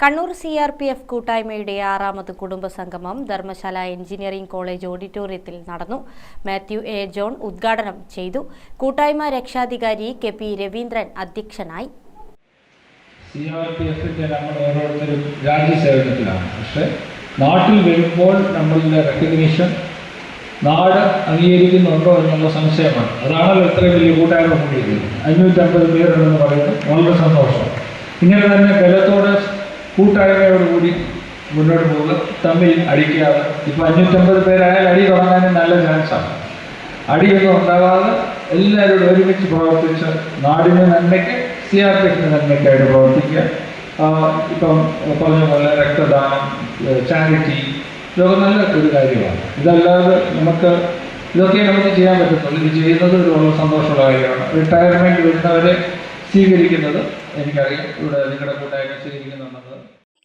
Kannur C R P F കൂട്ടായ്മയുടെ ആറാമത് കുടുംബ സംഗമം ധർമ്മശാല എഞ്ചിനീയറിംഗ് കോളേജ് ഓഡിറ്റോറിയത്തിൽ നടന്നു. മാത്യു എ. ജോൺ ഉദ്ഘാടനം ചെയ്തു. കൂട്ടായ്മ രക്ഷാധികാരി കെ. പി. രവീന്ദ്രൻ അധ്യക്ഷനായി. സി ആർ പി എഫിന്റെ നമ്മൾ ഓരോരുത്തരും നാട്ടിൽ വരുമ്പോൾ നമ്മളുടെ റെക്കഗ്നീഷൻ നാട് അംഗീകരിക്കുന്നുണ്ടോ എന്നുള്ള സംശയമാണ്. അതാണല്ലോ ഇത്രയും വലിയ കൂട്ടായ്മ കൂടിയിരിക്കുന്നത് അഞ്ഞൂറ്റമ്പത് പേരുണ്ടെന്ന് പറയുന്നത് വളരെ സന്തോഷം. ഇങ്ങനെ തന്നെ ബലത്തോടെ കൂട്ടായ്മയോടുകൂടി മുന്നോട്ട് പോകുക. തമ്മിൽ അടിക്കാതെ. ഇപ്പോൾ അഞ്ഞൂറ്റമ്പത് പേരായാൽ അടി തുടങ്ങാനും നല്ല ചാൻസാണ് അടിയൊന്നും ഉണ്ടാകാതെ എല്ലാവരോടും ഒരുമിച്ച് പ്രവർത്തിച്ച് നാടിന് നന്മയ്ക്ക് സി ആർ പി എഫിന് നന്മയ്ക്കായിട്ട് പ്രവർത്തിക്കുക. ഇപ്പം പറഞ്ഞ പോലെ രക്തദാനം ചാരിറ്റി ഇതൊക്കെ നല്ല ഒരു കാര്യമാണ്. ഇതല്ലാതെ നമുക്ക് ഇതൊക്കെ നമുക്ക് ചെയ്യാൻ പറ്റത്തുള്ളൂ ഇത് ചെയ്യുന്നത് ഒരു സന്തോഷമുള്ള കാര്യമാണ്. റിട്ടയർമെന്റ് വരുന്നവരെ സ്വീകരിക്കുന്നത് എനിക്കറിയാം. ഇവിടെ നിങ്ങളുടെ കൂട്ടായ്മ സ്വീകരിക്കുന്നുണ്ടെന്നത്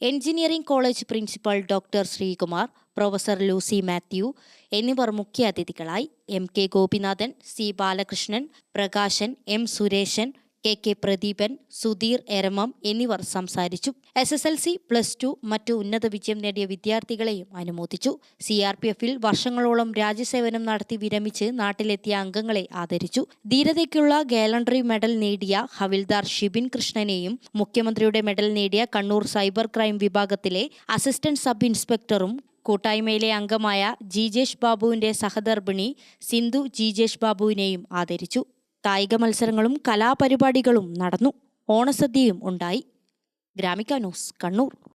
engineering college principal doctor Sreekumar professor Lucy Mathew എന്നിവർ മുഖ്യ അതിഥികളായി M K Gopinathan C Balakrishnan Prakashan M Suresan K K Pradeepan Sudheer Eramam എന്നിവർ സംസാരിച്ചു. S S L C plus two മറ്റു ഉന്നത വിജയം നേടിയ വിദ്യാർത്ഥികളെയും അനുമോദിച്ചു. സി ആർ പി എഫിൽ വർഷങ്ങളോളം രാജ്യസേവനം നടത്തി വിരമിച്ച് നാട്ടിലെത്തിയ അംഗങ്ങളെ ആദരിച്ചു. ധീരതയ്ക്കുള്ള ഗാലണ്ടറി മെഡൽ നേടിയ ഹവിൽദാർ ഷിബിൻ കൃഷ്ണനെയും മുഖ്യമന്ത്രിയുടെ മെഡൽ നേടിയ കണ്ണൂർ സൈബർ ക്രൈം വിഭാഗത്തിലെ അസിസ്റ്റന്റ് സബ് ഇൻസ്പെക്ടറും കൂട്ടായ്മയിലെ അംഗമായ ജിജേഷ് ബാബുവിന്റെ സഹധർമ്മിണി സിന്ധു ജിജേഷ് ബാബുവിനെയും ആദരിച്ചു. കായിക മത്സരങ്ങളും കലാപരിപാടികളും നടന്നു. ഓണസദ്യയും ഉണ്ടായി. ഗ്രാമിക ന്യൂസ് കണ്ണൂർ.